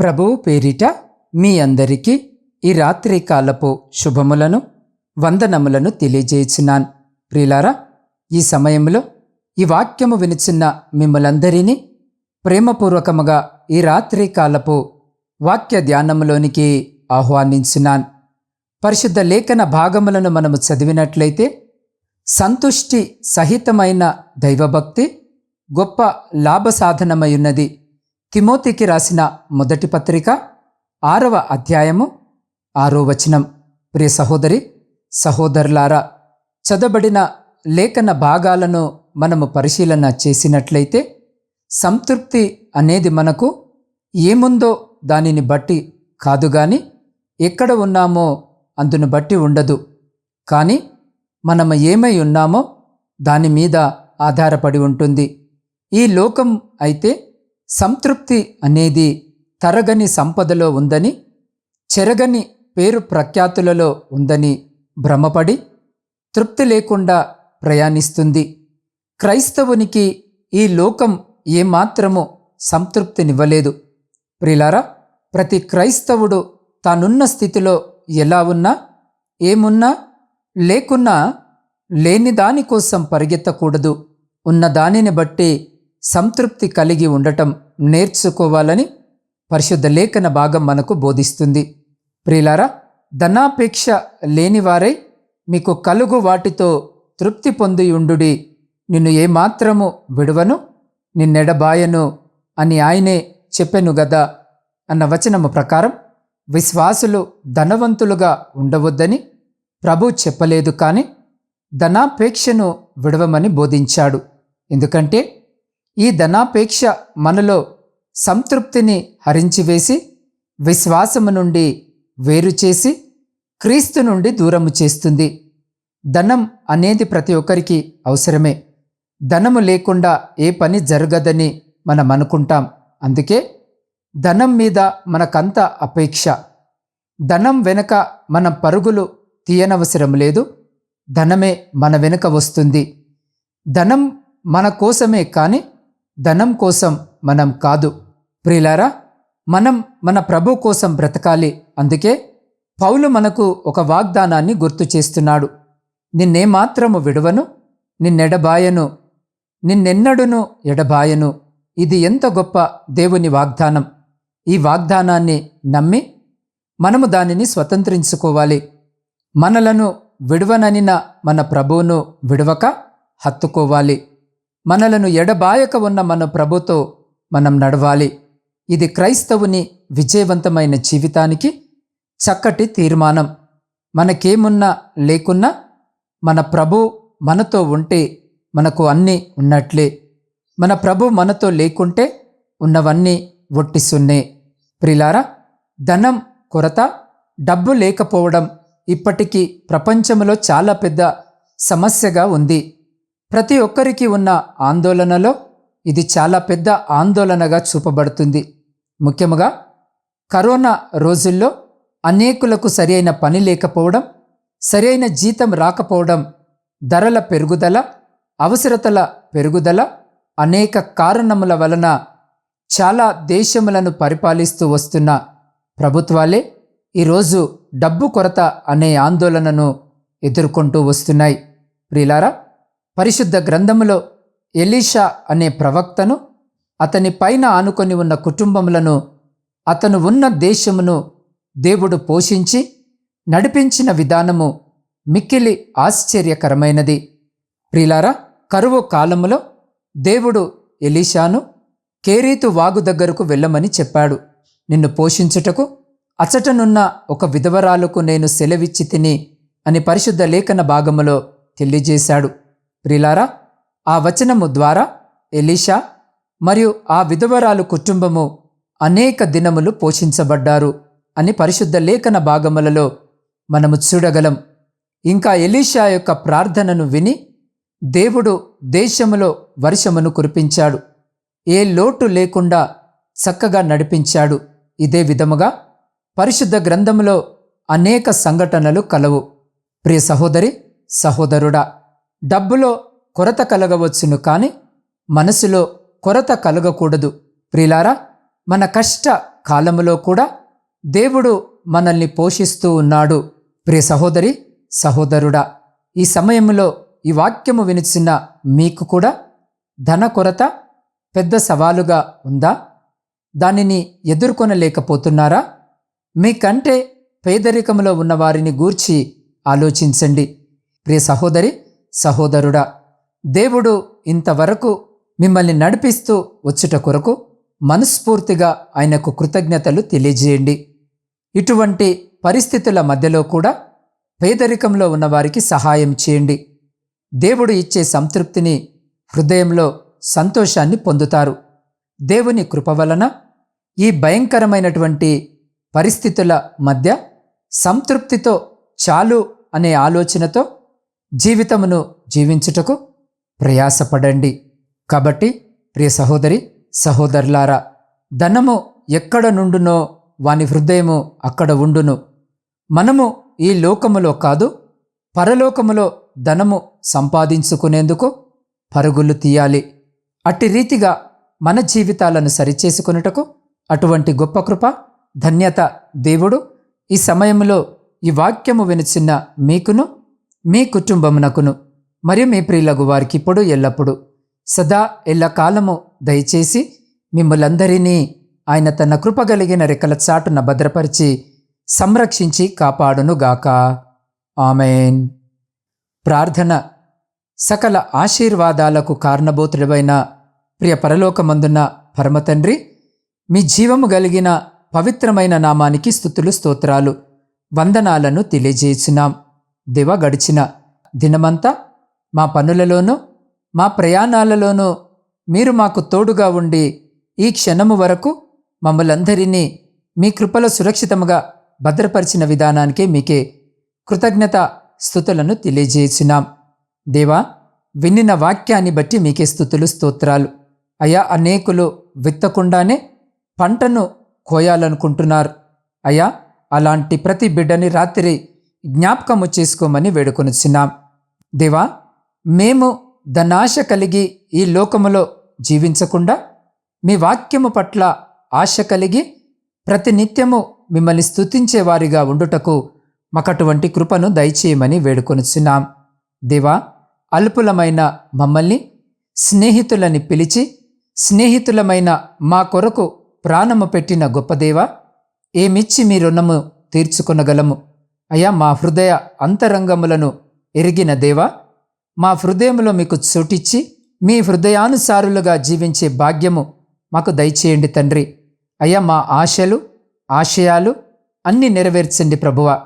ప్రభువు పేరిట మీ అందరికీ ఈ రాత్రి కాలపు శుభములను వందనములను తెలియజేయుచున్నాను. ప్రిలారా ఈ సమయంలో ఈ వాక్యము వినిచిన్న మిమ్మలందరినీ ప్రేమపూర్వకముగా ఈ రాత్రి కాలపు వాక్య ధ్యానములోనికి ఆహ్వానించున్నాను. పరిశుద్ధ లేఖన భాగములను మనము చదివినట్లయితే సంతుష్టి సహితమైన దైవభక్తి గొప్ప లాభసాధనమయున్నది తిమోతికి రాసిన మొదటి పత్రిక ఆరవ అధ్యాయము ఆరో వచనం. ప్రియ సహోదరి సహోదరులారా చదబడిన లేఖన భాగాలను మనము పరిశీలన చేసినట్లయితే సంతృప్తి అనేది మనకు ఏముందో దానిని బట్టి కాదు గాని ఎక్కడ ఉన్నామో అందును బట్టి ఉండదు. కానీ మనము ఏమై ఉన్నామో దాని మీద ఆధారపడి ఉంటుంది. ఈ లోకం అయితే సంతృప్తి అనేది తరగని సంపదలో ఉందని చెరగని పేరు ప్రఖ్యాతులలో ఉందని భ్రమపడి తృప్తి లేకుండా ప్రయాణిస్తుంది. క్రైస్తవునికి ఈ లోకం ఏమాత్రము సంతృప్తినివ్వలేదు. ప్రిలారా ప్రతి క్రైస్తవుడు తానున్న స్థితిలో ఎలా ఉన్నా ఏమున్నా లేకున్నా లేని దానికోసం పరిగెత్తకూడదు. ఉన్న దానిని బట్టి సంతృప్తి కలిగి ఉండటం నేర్చుకోవాలని పరిశుద్ధ లేఖన భాగం మనకు బోధిస్తుంది. ప్రియులారా ధనాపేక్ష లేనివారై మీకు కలుగు వాటితో తృప్తి పొందియుండుడి. నిన్ను ఏమాత్రము విడువను నిన్నెడబాయను అని ఆయనే చెప్పెను గదా అన్న వచనము ప్రకారం విశ్వాసులు ధనవంతులుగా ఉండవద్దని ప్రభు చెప్పలేదు కానీ ధనాపేక్షను విడవమని బోధించాడు. ఎందుకంటే ఈ ధనాపేక్ష మనలో సంతృప్తిని హరించివేసి విశ్వాసము నుండి వేరు చేసి క్రీస్తు నుండి దూరము చేస్తుంది. ధనం అనేది ప్రతి ఒక్కరికి అవసరమే. ధనము లేకుండా ఏ పని జరగదని మనం అనుకుంటాం. అందుకే ధనం మీద మనకంత అపేక్ష. ధనం వెనుక మనం పరుగులు తీయనవసరం లేదు. ధనమే మన వెనుక వస్తుంది. ధనం మన కోసమే కానీ ధనం కోసం మనం కాదు. ప్రియులారా మనం మన ప్రభు కోసం బ్రతకాలి. అందుకే పౌలు మనకు ఒక వాగ్దానాన్ని గుర్తు చేస్తున్నాడు. నిన్నేమాత్రము విడువను నిన్నెడబాయను నిన్నెన్నడును ఎడబాయను. ఇది ఎంత గొప్ప దేవుని వాగ్దానం. ఈ వాగ్దానాన్ని నమ్మి మనము దానిని స్వతంత్రించుకోవాలి. మనలను విడువననిన మన ప్రభువును విడవక హత్తుకోవాలి. మనలను ఎడబాయక ఉన్న మన ప్రభుతో మనం నడవాలి. ఇది క్రైస్తవుని విజయవంతమైన జీవితానికి చక్కటి తీర్మానం. మనకేమున్నా లేకున్నా మన ప్రభు మనతో ఉంటే మనకు అన్నీ ఉన్నట్లే. మన ప్రభు మనతో లేకుంటే ఉన్నవన్నీ ఒట్టి సున్నే. ప్రిలారా ధనం కొరత డబ్బు లేకపోవడం ఇప్పటికీ ప్రపంచంలో చాలా పెద్ద సమస్యగా ఉంది. ప్రతి ఒక్కరికి ఉన్న ఆందోళనలో ఇది చాలా పెద్ద ఆందోళనగా చూపబడుతుంది. ముఖ్యముగా కరోనా రోజుల్లో అనేకులకు సరైన పని లేకపోవడం సరైన జీతం రాకపోవడం ధరల పెరుగుదల అవసరతల పెరుగుదల అనేక కారణముల వలన చాలా దేశములను పరిపాలిస్తూ వస్తున్న ప్రభుత్వాలే ఈరోజు డబ్బు కొరత అనే ఆందోళనను ఎదుర్కొంటూ వస్తున్నాయి. ప్రిలారా పరిశుద్ధ గ్రంథములో ఎలీషా అనే ప్రవక్తను అతని పైన ఆనుకొని ఉన్న కుటుంబములను అతను ఉన్న దేశమును దేవుడు పోషించి నడిపించిన విధానము మిక్కిలి ఆశ్చర్యకరమైనది. ప్రిలారా కరువు కాలములో దేవుడు ఎలీషాను కేరీతు వాగు దగ్గరకు వెళ్ళమని చెప్పాడు. నిన్ను పోషించుటకు అచటనున్న ఒక విధవరాలకు నేను సెలవిచ్చి తిని అని పరిశుద్ధ లేఖన భాగములో తెలియజేశాడు. ప్రిలారా ఆ వచనము ద్వారా ఎలీషా మరియు ఆ విధవరాలు కుటుంబము అనేక దినములు పోషించబడ్డారు అని పరిశుద్ధ లేఖన భాగములలో మనము చూడగలం. ఇంకా ఎలీషా యొక్క ప్రార్థనను విని దేవుడు దేశములో వర్షమును కురిపించాడు. ఏ లోటు లేకుండా చక్కగా నడిపించాడు. ఇదే విధముగా పరిశుద్ధ గ్రంథములో అనేక సంఘటనలు కలవు. ప్రియ సహోదరి సహోదరుడా డబ్బులో కొరత కలగవచ్చును కానీ మనసులో కొరత కలగకూడదు. ప్రిలారా మన కష్ట కాలములో కూడా దేవుడు మనల్ని పోషిస్తూ ఉన్నాడు. ప్రియ సహోదరి సహోదరుడా ఈ సమయంలో ఈ వాక్యము వినిచిన మీకు కూడా ధన కొరత పెద్ద సవాలుగా ఉందా? దానిని ఎదుర్కొనలేకపోతున్నారా? మీకంటే పేదరికంలో ఉన్నవారిని గూర్చి ఆలోచించండి. ప్రియ సహోదరి సహోదరుడా దేవుడు ఇంతవరకు మిమ్మల్ని నడిపిస్తూ వచ్చుట కొరకు మనస్ఫూర్తిగా ఆయనకు కృతజ్ఞతలు తెలియజేయండి. ఇటువంటి పరిస్థితుల మధ్యలో కూడా పేదరికంలో ఉన్నవారికి సహాయం చేయండి. దేవుడు ఇచ్చే సంతృప్తిని హృదయంలో సంతోషాన్ని పొందుతారు. దేవుని కృప వలన ఈ భయంకరమైనటువంటి పరిస్థితుల మధ్య సంతృప్తితో చాలు అనే ఆలోచనతో జీవితమును జీవించుటకు ప్రయాసపడండి. కాబట్టి ప్రియ సహోదరి సహోదరులారా ధనము ఎక్కడ నుండునో వాని హృదయము అక్కడ ఉండును. మనము ఈ లోకములో కాదు పరలోకములో ధనము సంపాదించుకునేందుకు పరుగులు తీయాలి. అట్టి రీతిగా మన జీవితాలను సరిచేసుకొనుటకు అటువంటి గొప్ప కృప ధన్యత దేవుడు ఈ సమయంలో ఈ వాక్యము వినిచిన్న మీకును మీ కుటుంబమునకును మరియు మీ ప్రియులగు వారికి ఇప్పుడు ఎల్లప్పుడు. సదా ఎల్లకాలము దయచేసి మిమ్మలందరినీ ఆయన తన కృపగలిగిన రెక్కల చాటున భద్రపరిచి సంరక్షించి కాపాడునుగాక. ఆమెన్. ప్రార్థన సకల ఆశీర్వాదాలకు కారణభూతుడమైన ప్రియ పరలోకమందున్న పరమతండ్రి మీ జీవము కలిగిన పవిత్రమైన నామానికి స్థుతులు స్తోత్రాలు వందనాలను తెలియజేసినాం దివ గడిచిన దినమంతా మా పనులలోనూ మా ప్రయాణాలలోనూ మీరు మాకు తోడుగా ఉండి ఈ క్షణము వరకు మమ్మలందరినీ మీ కృపలో సురక్షితముగా భద్రపరిచిన విధానానికే మీకే కృతజ్ఞత స్థుతులను తెలియజేసినాం. దేవా విన్నిన వాక్యాన్ని బట్టి మీకే స్థుతులు స్తోత్రాలు. అయా అనేకులు విత్తకుండానే పంటను కోయాలనుకుంటున్నారు. అయా అలాంటి ప్రతి బిడ్డని రాత్రి జ్ఞాపకము చేసుకోమని వేడుకొనిచున్నాం. దేవా మేము ధనాశ కలిగి ఈ లోకములో జీవించకుండా మీ వాక్యము పట్ల ఆశ కలిగి ప్రతినిత్యము మిమ్మల్ని స్తుతించే వారిగా ఉండుటకు మాకటువంటి కృపను దయచేయమని వేడుకొనిచున్నాం. దేవా అల్పులమైన మమ్మల్ని స్నేహితులని పిలిచి స్నేహితులమైన మా కొరకు ప్రాణము పెట్టిన గొప్పదేవ ఏమిచ్చి మీ రుణము తీర్చుకొనగలము? అయ్యా మా హృదయ అంతరంగములను ఎరిగిన దేవా మా హృదయంలో మీకు చోటిచ్చి మీ హృదయానుసారులుగా జీవించే భాగ్యము మాకు దయచేయండి తండ్రి. అయ్యా మా ఆశలు ఆశయాలు అన్నీ నెరవేర్చండి ప్రభువ.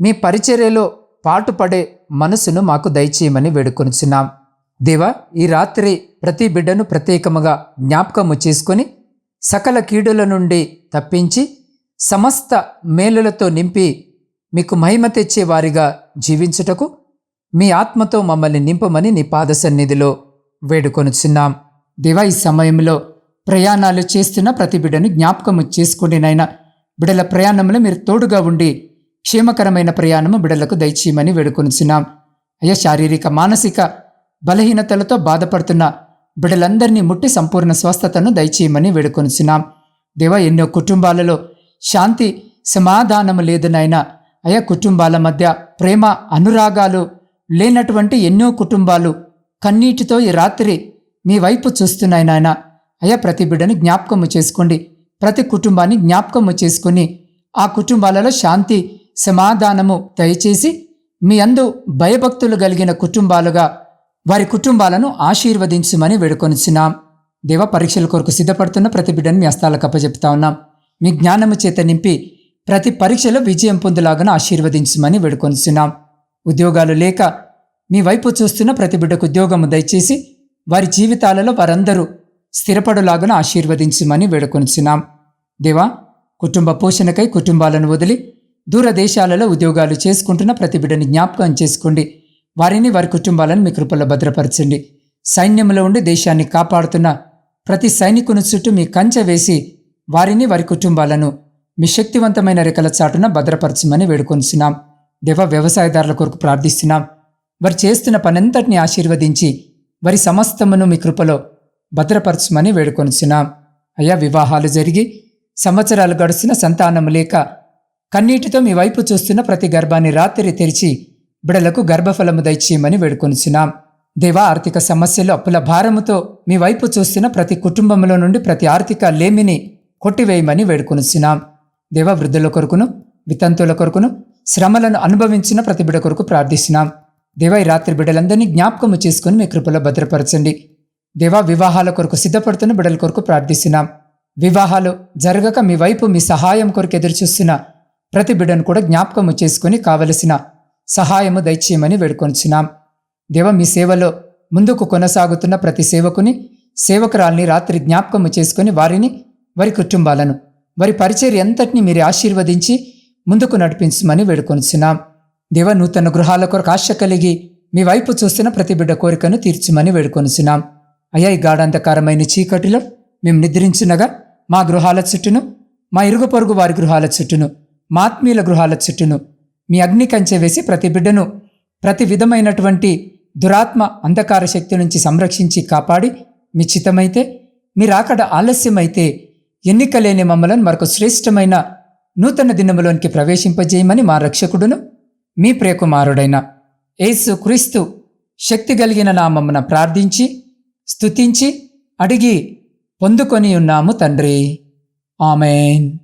మీ పరిచర్యలో పాటుపడే మనసును మాకు దయచేయమని వేడుకొనిచున్నాం. దేవా ఈ రాత్రి ప్రతి బిడ్డను ప్రత్యేకముగా జ్ఞాపకము చేసుకొని సకల కీడుల నుండి తప్పించి సమస్త మేలులతో నింపి మీకు మహిమ తెచ్చే వారిగా జీవించుటకు మీ ఆత్మతో మమ్మల్ని నింపమని నీ పాద సన్నిధిలో వేడుకొనుచున్నాం. దివా ఈ సమయంలో ప్రయాణాలు చేస్తున్న ప్రతి బిడ్డను జ్ఞాపకము చేసుకోండి నాయన బిడల ప్రయాణంలో మీరు తోడుగా ఉండి క్షేమకరమైన ప్రయాణము బిడలకు దయచేయమని వేడుకొనుచున్నాం. అయ్యా శారీరక మానసిక బలహీనతలతో బాధపడుతున్న బిడలందరినీ ముట్టి సంపూర్ణ స్వస్థతను దయచేయమని వేడుకొనుచున్నాం. దేవా ఎన్నో కుటుంబాలలో శాంతి సమాధానము లేదు నాయనా. అయా కుటుంబాల మధ్య ప్రేమ అనురాగాలు లేనటువంటి ఎన్నో కుటుంబాలు కన్నీటితో ఈ రాత్రి మీ వైపు చూస్తున్నాయి నాయన. అయ్యా ప్రతి బిడ్డను జ్ఞాపకము చేసుకోండి. ప్రతి కుటుంబాన్ని జ్ఞాపకము చేసుకుని ఆ కుటుంబాలలో శాంతి సమాధానము దయచేసి మీ అందు భయభక్తులు కలిగిన కుటుంబాలుగా వారి కుటుంబాలను ఆశీర్వదించమని వేడుకొనిచున్నాం. దేవ పరీక్షల కొరకు సిద్ధపడుతున్న ప్రతి బిడ్డను మీ హస్తాలకు అప్పచెప్తా ఉన్నాం. మీ జ్ఞానము చేత నింపి ప్రతి పరీక్షలో విజయం పొందులాగా ఆశీర్వదించమని వేడుకొనిస్తున్నాం ఉద్యోగాలు లేక మీ వైపు చూస్తున్న ప్రతి బిడ్డకు ఉద్యోగము దయచేసి వారి జీవితాలలో వారందరూ స్థిరపడులాగా ఆశీర్వదించమని వేడుకొనిచున్నాం. దేవా కుటుంబ పోషణకై కుటుంబాలను వదిలి దూర దేశాలలో ఉద్యోగాలు చేసుకుంటున్న ప్రతి బిడ్డని జ్ఞాపకం చేసుకోండి. వారిని వారి కుటుంబాలను మీ కృపల్లో భద్రపరచండి. సైన్యంలో ఉండి దేశాన్ని కాపాడుతున్న ప్రతి సైనికుని చుట్టూ మీ కంచె వేసి వారిని వారి కుటుంబాలను మీ శక్తివంతమైన రెక్కల చాటున భద్రపరచమని వేడుకొనిసినాం దేవ వ్యవసాయదారుల కొరకు ప్రార్థిస్తున్నాం. వారు చేస్తున్న పనంతటిని ఆశీర్వదించి వారి సమస్తమును మీ కృపలో భద్రపరచమని వేడుకొనిచున్నాం. అయ్యా వివాహాలు జరిగి సంవత్సరాలు గడుస్తున్న సంతానం లేక కన్నీటితో మీ వైపు చూస్తున్న ప్రతి గర్భాన్ని రాత్రి తెరిచి బిడలకు గర్భఫలము దయచేయమని వేడుకొనిచున్నాం. దేవా ఆర్థిక సమస్యలు అప్పుల భారముతో మీ వైపు చూస్తున్న ప్రతి కుటుంబంలో నుండి ప్రతి ఆర్థిక లేమిని కొట్టివేయమని వేడుకొనిచున్నాం. దేవా వృద్ధుల కొరకును వితంతుల కొరకును శ్రమలను అనుభవించిన ప్రతి బిడ కొరకు ప్రార్థిస్తున్నాం. దేవా ఈ రాత్రి బిడ్డలందరినీ జ్ఞాపకము చేసుకుని మీ కృపలో భద్రపరచండి. దేవా వివాహాల కొరకు సిద్ధపడుతున్న బిడ్డల కొరకు ప్రార్థిస్తున్నాం. వివాహాలు జరగక మీ వైపు మీ సహాయం కొరకు ఎదురుచూస్తున్న ప్రతి బిడ్డను కూడా జ్ఞాపకము చేసుకుని కావలసిన సహాయము దయచేయమని వేడుకొంచున్నాం. దేవ మీ సేవలో ముందుకు కొనసాగుతున్న ప్రతి సేవకుని సేవకురాల్ని రాత్రి జ్ఞాపకము చేసుకుని వారిని వారి కుటుంబాలను వారి పరిచర్య ఎంతటిని మీరు ఆశీర్వదించి ముందుకు నడిపించమని వేడుకొనిచున్నాం. దేవ నూతన గృహాల కొరకు ఆశ కలిగి మీ వైపు చూస్తున్న ప్రతి బిడ్డ కోరికను తీర్చమని వేడుకొనిచున్నాం. అయ్యా ఈ గాఢాంధకారమైన చీకటిలో మేము నిద్రించునగా మా గృహాల చుట్టూను మా ఇరుగు పొరుగు వారి గృహాల చుట్టూను మా ఆత్మీయుల గృహాల చుట్టూను మీ అగ్ని కంచె వేసి ప్రతి బిడ్డను ప్రతి విధమైనటువంటి దురాత్మ అంధకార శక్తి నుంచి సంరక్షించి కాపాడి మీ చిత్తమైతే మీరు అక్కడ ఆలస్యమైతే ఎన్నిక లేని మమ్మలను మరొక శ్రేష్టమైన నూతన దినములోనికి ప్రవేశింపజేయమని మా రక్షకుడును మీ ప్రియకుమారుడైన యేసు క్రీస్తు శక్తి కలిగిన నామమున ప్రార్థించి స్తుతించి అడిగి పొందుకొని ఉన్నాము తండ్రి. ఆమెన్.